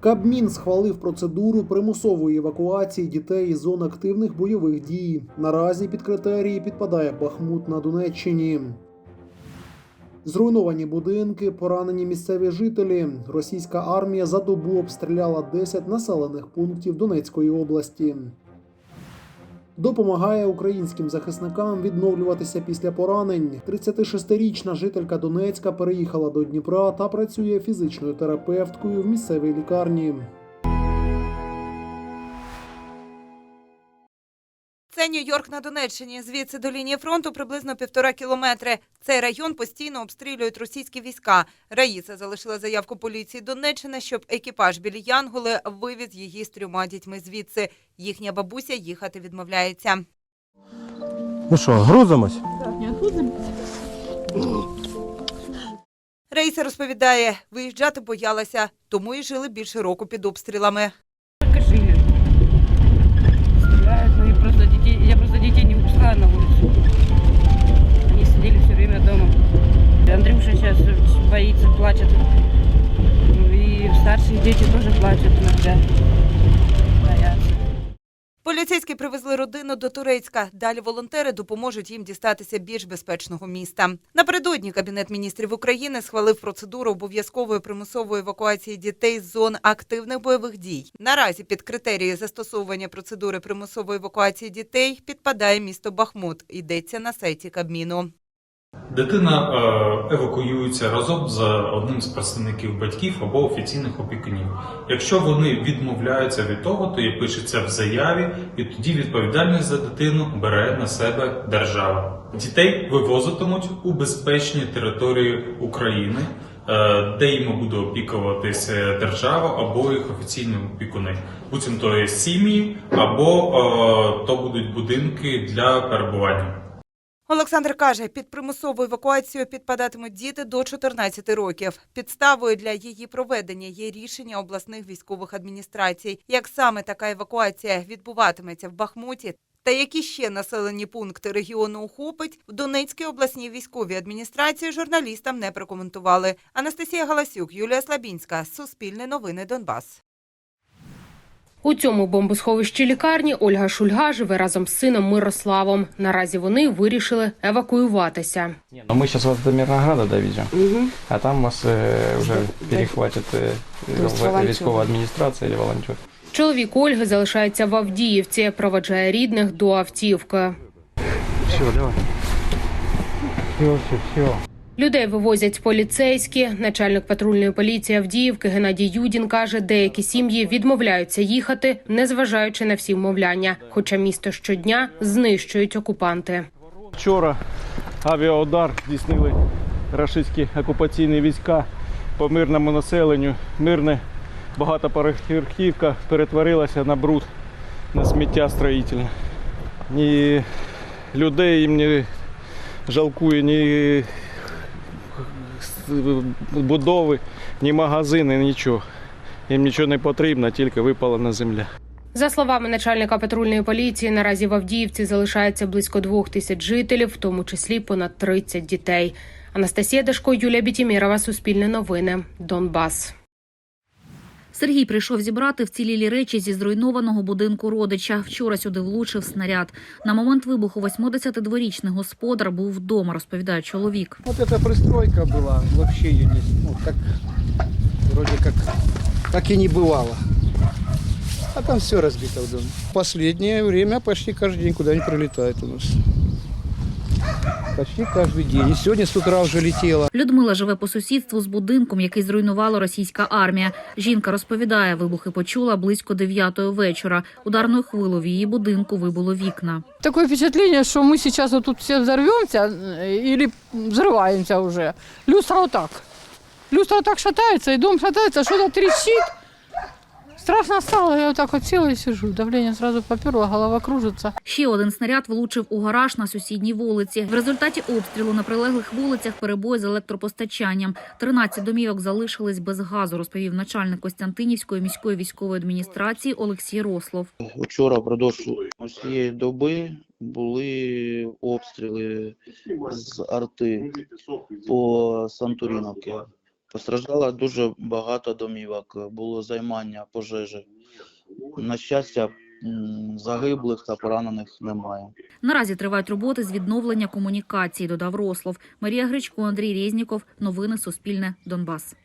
Кабмін схвалив процедуру примусової евакуації дітей із зон активних бойових дій. Наразі під критерії підпадає Бахмут на Донеччині. Зруйновані будинки, поранені місцеві жителі. Російська армія за добу обстріляла 10 населених пунктів Донецької області. Допомагає українським захисникам відновлюватися після поранень. 36-річна жителька Донецька переїхала до Дніпра та працює фізичною терапевткою в місцевій лікарні. Це Нью-Йорк на Донеччині. Звідси до лінії фронту приблизно півтора кілометри. Цей район постійно обстрілюють російські війська. Раїса залишила заявку поліції Донеччини, щоб екіпаж білі Янголи вивіз її з трьома дітьми звідси. Їхня бабуся їхати відмовляється. Ну що, грузимось? Раїса розповідає, виїжджати боялася, тому і жили більше року під обстрілами. Андрюша сейчас боится, плачет. И старшие дети тоже плачут иногда. Боятся. Поліцейські привезли родину до Турецька. Далі волонтери допоможуть їм дістатися більш безпечного міста. Напередодні Кабінет міністрів України схвалив процедуру обов'язкової примусової евакуації дітей з зон активних бойових дій. Наразі під критерії застосовування процедури примусової евакуації дітей підпадає місто Бахмут. Йдеться на сайті Кабміну. Дитина е, евакуюється разом з одним з представників батьків або офіційних опікунів. Якщо вони відмовляються від того, то і пишеться в заяві, і тоді відповідальність за дитину бере на себе держава. Дітей вивозитимуть у безпечні території України, е, де їм буде опікуватися держава або їх офіційні опікуни. Буцім то є сім'ї, або е, то будуть будинки для перебування. Олександр каже, під примусову евакуацію підпадатимуть діти до 14 років. Підставою для її проведення є рішення обласних військових адміністрацій. Як саме така евакуація відбуватиметься в Бахмуті? Та які ще населені пункти регіону охопить в Донецькій обласній військовій адміністрації журналістам не прокоментували. Анастасія Галасюк, Юлія Слабінська, Суспільне новини Донбас. У цьому бомбосховищі лікарні Ольга Шульга живе разом з сином Мирославом. Наразі вони вирішили евакуюватися. Но мы сейчас вас до Мирнограда довезем, а там вас э, уже перехватит э, в- військова администрация или волонтер. Чоловік Ольги залишається в Авдіївці, проведжає рідних до автівки. Все, давай. Все, все, все. Людей вивозять поліцейські. Начальник патрульної поліції Авдіївки Геннадій Юдін каже, деякі сім'ї відмовляються їхати, незважаючи на всі вмовляння. Хоча місто щодня знищують окупанти. Вчора авіаудар здійснили рашистські окупаційні війська по мирному населенню. Мирне багатоповерхівка перетворилася на бруд, на сміття строїтельне. Ні людей їм не жалкує, ні будови, ні магазини, нічого. Їм нічого не потрібно, тільки випалена земля. За словами начальника патрульної поліції, наразі в Авдіївці залишається близько двох тисяч жителів, в тому числі понад 30 дітей. Анастасія Дашко, Юлія Бітімірова, Суспільне новини, Донбас. Сергій прийшов зібрати вцілілі речі зі зруйнованого будинку родича. Вчора сюди влучив снаряд. На момент вибуху 82-річний господар був вдома, розповідає чоловік. Вот эта пристройка была, вообще ее не, ну, как, вроде как, как и не бывало. А там все разбито в доме. Последнее время почти каждый день куда-нибудь прилетает у нас. Почти каждый день. И сегодня с утра уже летело. Людмила живе по сусідству з будинком, який зруйнувала російська армія. Жінка розповідає, вибухи почула близько 9 вечора. Ударною хвилою в її будинку вибуло вікна. Такое впечатление, что мы сейчас вот тут все взорвемся э, или взрываемся уже. Люстра вот так. Люстра вот так шатается, и дом шатается, что-то трещит. Страшно стало, я вот так вот села и сижу. Давление сразу поперло, голова кружится. Ще один снаряд влучив у гараж на сусідній вулиці. В результаті обстрілу на прилеглих вулицях перебої з електропостачанням. 13 домівок залишились без газу, розповів начальник Костянтинівської міської військової адміністрації Олексій Рослов. Вчора впродовж усієї доби були обстріли з арти по Сантуріновці. Постраждало дуже багато домівок, було займання пожежі. На щастя, загиблих та поранених немає. Наразі тривають роботи з відновлення комунікації, додав Рослов. Марія Гричко, Андрій Резніков. Новини Суспільне. Донбас.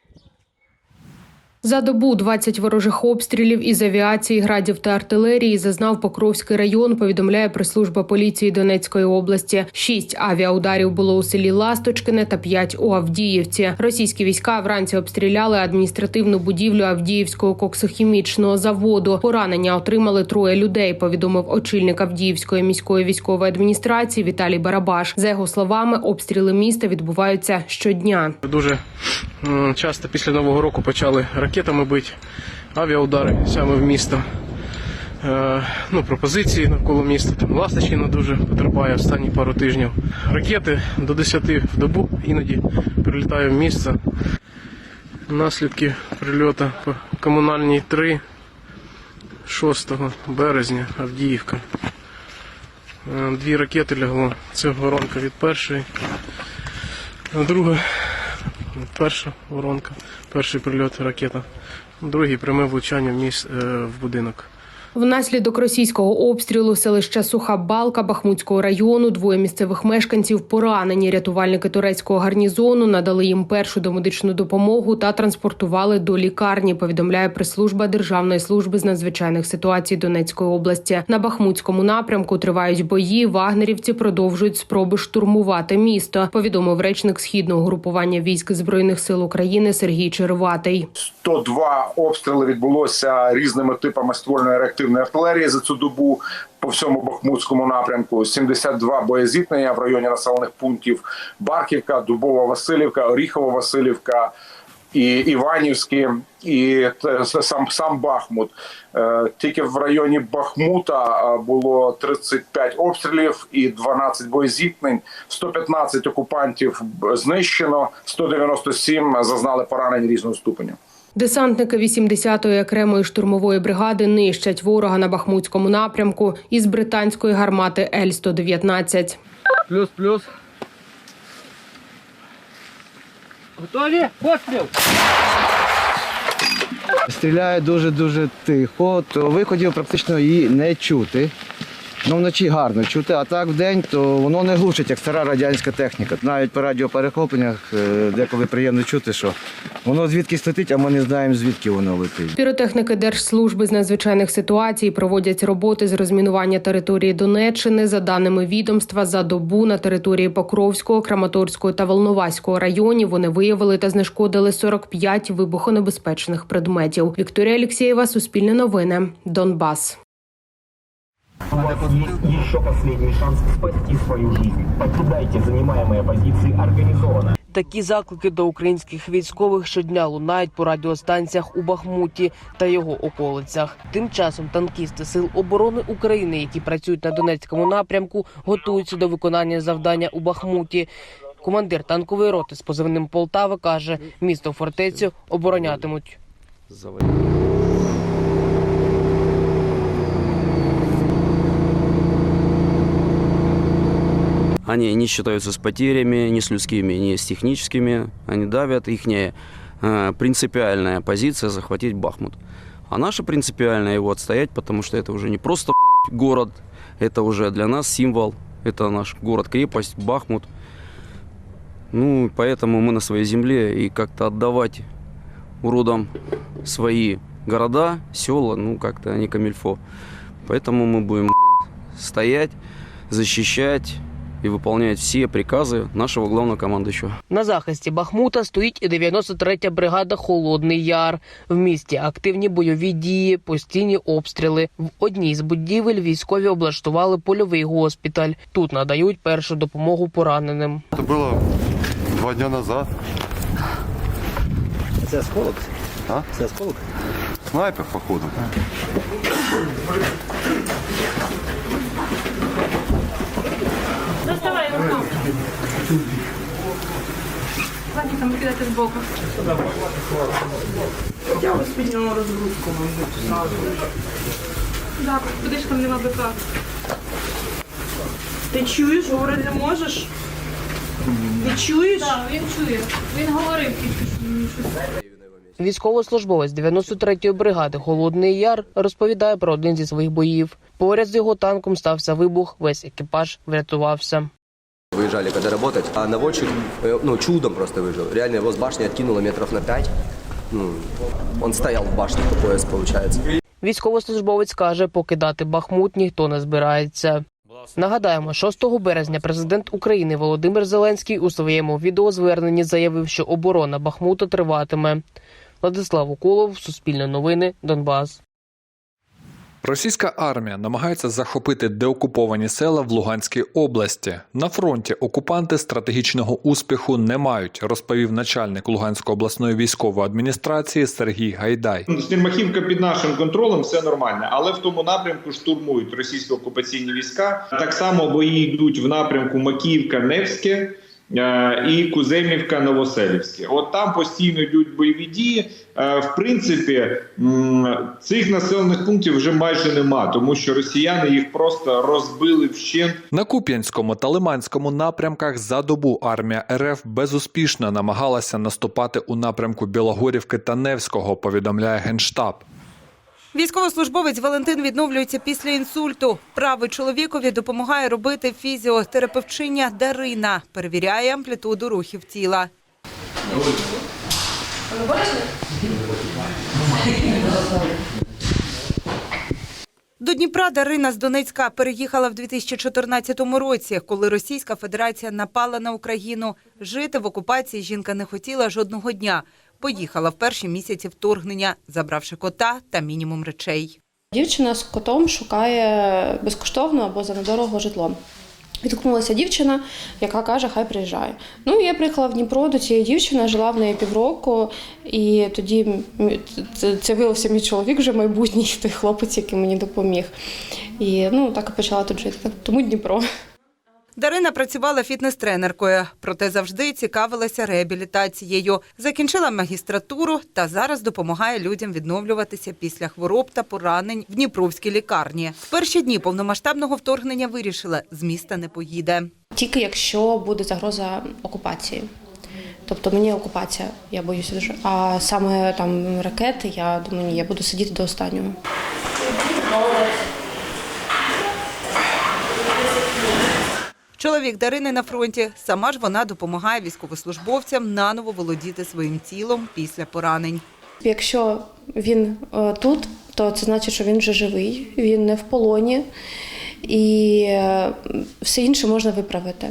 За добу 20 ворожих обстрілів із авіації, градів та артилерії зазнав Покровський район. Повідомляє прес-служба поліції Донецької області. Шість авіаударів було у селі Ласточкине та п'ять у Авдіївці. Російські війська вранці обстріляли адміністративну будівлю Авдіївського коксохімічного заводу. Поранення отримали троє людей. Повідомив очільник Авдіївської міської військової адміністрації Віталій Барабаш. За його словами, обстріли міста відбуваються щодня. Дуже часто після Нового року почали ракетами бити, авіаудари саме в місто. Е, ну, пропозиції навколо міста. Там Ласточкіна дуже потерпає останні пару тижнів. Ракети до 10 в добу іноді прилітає в місто. Наслідки прильоту по комунальній 3 6 березня Авдіївка. Е, Дві ракети лягло. Це воронка від першої. Друга перша воронка, перший прильот ракета, другий пряме влучання в міс е, в будинок. Внаслідок російського обстрілу селища Суха Балка Бахмутського району двоє місцевих мешканців поранені. Рятувальники турецького гарнізону надали їм першу домедичну допомогу та транспортували до лікарні. Повідомляє прес-служба Державної служби з надзвичайних ситуацій Донецької області. На Бахмутському напрямку тривають бої. Вагнерівці продовжують спроби штурмувати місто. Повідомив речник східного групування військ збройних сил України Сергій Черватий. 102 обстріли відбулося різними типами ствольної реактивної артилерії за цю добу по всьому Бахмутському напрямку. 72 боєзіткнення в районі населених пунктів Барківка, Дубова Васильівка, Оріхова Васильівка. І Іванівські, і те- сам сам Бахмут. Е, Тільки в районі Бахмута е, було 35 обстрілів і 12 боєзіткнень. 115 окупантів знищено, 197 зазнали поранень різного ступеня. Десантники 80-ї окремої штурмової бригади нищать ворога на Бахмутському напрямку із британської гармати Л-119. Плюс, плюс. Готові? Постріл! Стріляє дуже-дуже тихо, то виходів практично її не чути. Ну, вночі гарно чути, а так вдень, то воно не глушить, як стара радянська техніка. Навіть по радіоперехопленнях е, деколи приємно чути, що воно звідкись летить, а ми не знаємо, звідки воно летить. Піротехніки Держслужби з надзвичайних ситуацій проводять роботи з розмінування території Донеччини. За даними відомства, за добу на території Покровського, Краматорського та Волноваського районів вони виявили та знешкодили 45 вибухонебезпечних предметів. Вікторія Алексєєва, Суспільне новини, Донбас. У вас есть еще последний шанс спасти свою жизнь. Покидайте занимаемые позиции организованно. Такі заклики до українських військових щодня лунають по радіостанціях у Бахмуті та його околицях. Тим часом танкісти сил оборони України, які працюють на Донецькому напрямку, готуються до виконання завдання у Бахмуті. Командир танкової роти з позивним Полтава каже, місто фортецю оборонятимуть. Они не считаются с потерями, ни с людскими, ни с техническими. Они давят. Их принципиальная позиция захватить Бахмут. А наша принципиальная его отстоять, потому что это уже не просто город, это уже для нас символ. Это наш город-крепость, Бахмут. Ну, поэтому мы на своей земле и как-то отдавать уродам свои города, села, ну, как-то не камильфо. Поэтому мы будем стоять, защищать и выполнять все приказы нашего главного командующего. На захисті Бахмута стоїть і 93-я бригада Холодний Яр. В місті активні бойові дії, постійні обстріли. В одній з будівель військові облаштували польовий госпіталь. Тут надають першу допомогу пораненим. Это было два дня назад. Це осколок? А? Це осколок? Снайпер, походу. Ладно, там кидати збоку. Я вас підняла розгрузку, сразу. Да, куди ж там нема БК? Ти чуєш, говорити не можеш? Ти чуєш? Так, він чує. Він говорив тільки що. Військовослужбовець 93-ї бригади Холодний Яр розповідає про один зі своїх боїв. Поряд з його танком стався вибух. Весь екіпаж врятувався Выезжали когда работать, а наводчик, э, ну, чудом просто выжил. Реально его с башни откинуло метров на пять. Ну, он стоял в башне по пояс, получается. Військовослужбовець каже, покидати Бахмут ніхто не збирається. Нагадаємо, 6 березня президент України Володимир Зеленський у своєму відеозверненні заявив, що оборона Бахмута триватиме. Владислав Уколов, Суспільне новини, Донбас. Російська армія намагається захопити деокуповані села в Луганській області. На фронті окупанти стратегічного успіху не мають, розповів начальник Луганської обласної військової адміністрації Сергій Гайдай. Стельмахівка під нашим контролем, все нормально, але в тому напрямку штурмують російські окупаційні війська. Так само бої йдуть в напрямку Макіївка, Невське. Е, І Куземівка, Новоселівське. От там постійно йдуть бойові дії. Е, В принципі, цих населених пунктів вже майже нема, тому що росіяни їх просто розбили вщент. На Куп'янському та Лиманському напрямках за добу армія РФ безуспішно намагалася наступати у напрямку Білогорівки та Невського, повідомляє Генштаб. Військовослужбовець Валентин відновлюється після інсульту. Правий чоловікові допомагає робити фізіотерапевтчиня Дарина. Перевіряє амплітуду рухів тіла. До Дніпра Дарина з Донецька переїхала в 2014 році, коли Російська Федерація напала на Україну. Жити в окупації жінка не хотіла жодного дня. Поїхала в перші місяці вторгнення, забравши кота та мінімум речей. Дівчина з котом шукає безкоштовно або за недорого житло. Відгукнулася дівчина, яка каже, хай приїжджає. Ну, я приїхала в Дніпро до цієї дівчини, жила в неї півроку, і тоді це виявився мій чоловік вже майбутній, той хлопець, який мені допоміг. І ну, так і почала тут жити. Тому Дніпро. Дарина працювала фітнес-тренеркою, проте завжди цікавилася реабілітацією. Закінчила магістратуру та зараз допомагає людям відновлюватися після хвороб та поранень в Дніпровській лікарні. В перші дні повномасштабного вторгнення вирішила, з міста не поїде. Тільки якщо буде загроза окупації. Тобто мені окупація, я боюся дуже. А саме там ракети, я думаю, ні, я буду сидіти до останнього. Чоловік Дарини на фронті. Сама ж вона допомагає військовослужбовцям наново володіти своїм тілом після поранень. Якщо він е, тут, то це значить, що він вже живий, він не в полоні, і е, все інше можна виправити.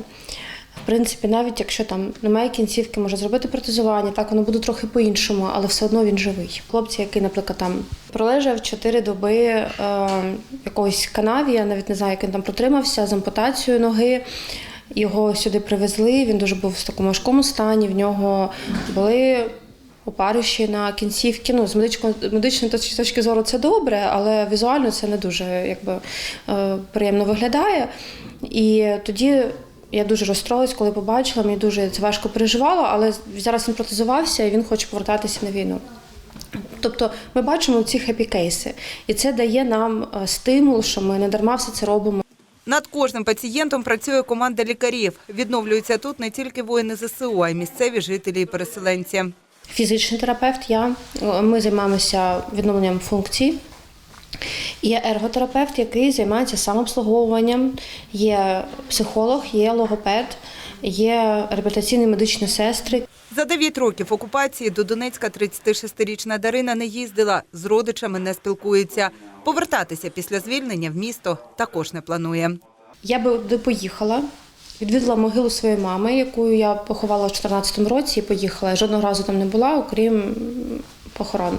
В принципі, навіть якщо там немає кінцівки, можна зробити протезування, так воно буде трохи по-іншому, але все одно він живий. Хлопці, який, наприклад, там пролежав 4 доби е, якоїсь канаві, я навіть не знаю, як він там протримався з ампутацією ноги. Його сюди привезли. Він дуже був в такому важкому стані. В нього були опарищі на кінцівки. Ну, з медичної, медичної точки зору це добре, але візуально це не дуже якби, е, приємно виглядає. І тоді я дуже розстроїлась, коли побачила, мені дуже це важко переживала, але зараз він протезувався і він хоче повертатися на війну. Тобто ми бачимо ці хеппі-кейси, і це дає нам е, стимул, що ми не дарма все це робимо. Над кожним пацієнтом працює команда лікарів. Відновлюються тут не тільки воїни ЗСУ, а й місцеві жителі і переселенці. Фізичний терапевт, я ми займаємося відновленням функцій. Є ерготерапевт, який займається самообслуговуванням, є психолог, є логопед, є реабілітаційні медичні сестри. За 9 років окупації до Донецька 36-річна Дарина не їздила, з родичами не спілкується. Повертатися після звільнення в місто також не планує. Я би поїхала, відвідала могилу своєї мами, яку я поховала в 2014 році і поїхала. Я жодного разу там не була, окрім похорон.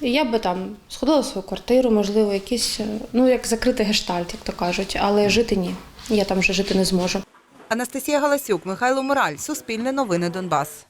Я би там сходила в свою квартиру, можливо, якісь, ну як закритий гештальт, як то кажуть, але жити ні. Я там вже жити не зможу. Анастасія Галасюк, Михайло Мораль, Суспільне новини Донбас.